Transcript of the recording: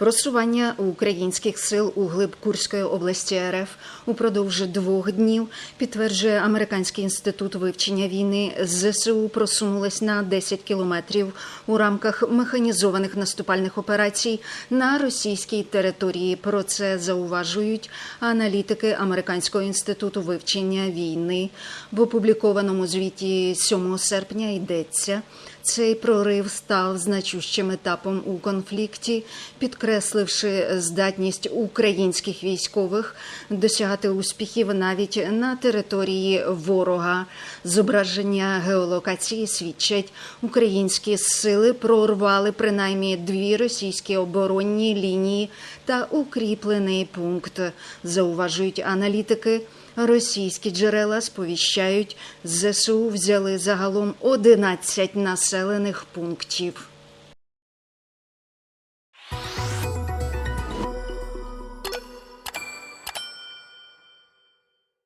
Просування українських сил у глиб Курської області РФ упродовж двох днів підтверджує Американський інститут вивчення війни. ЗСУ просунулись на 10 кілометрів у рамках механізованих наступальних операцій на російській території. Про це зауважують аналітики Американського інституту вивчення війни. В опублікованому звіті 7 серпня йдеться. Цей прорив став значущим етапом у конфлікті, підкресливши здатність українських військових досягати успіхів навіть на території ворога. Зображення геолокації свідчать, українські сили прорвали принаймні дві російські оборонні лінії та укріплений пункт. Зауважують аналітики. Російські джерела сповіщають, ЗСУ взяли загалом 11 населених пунктів.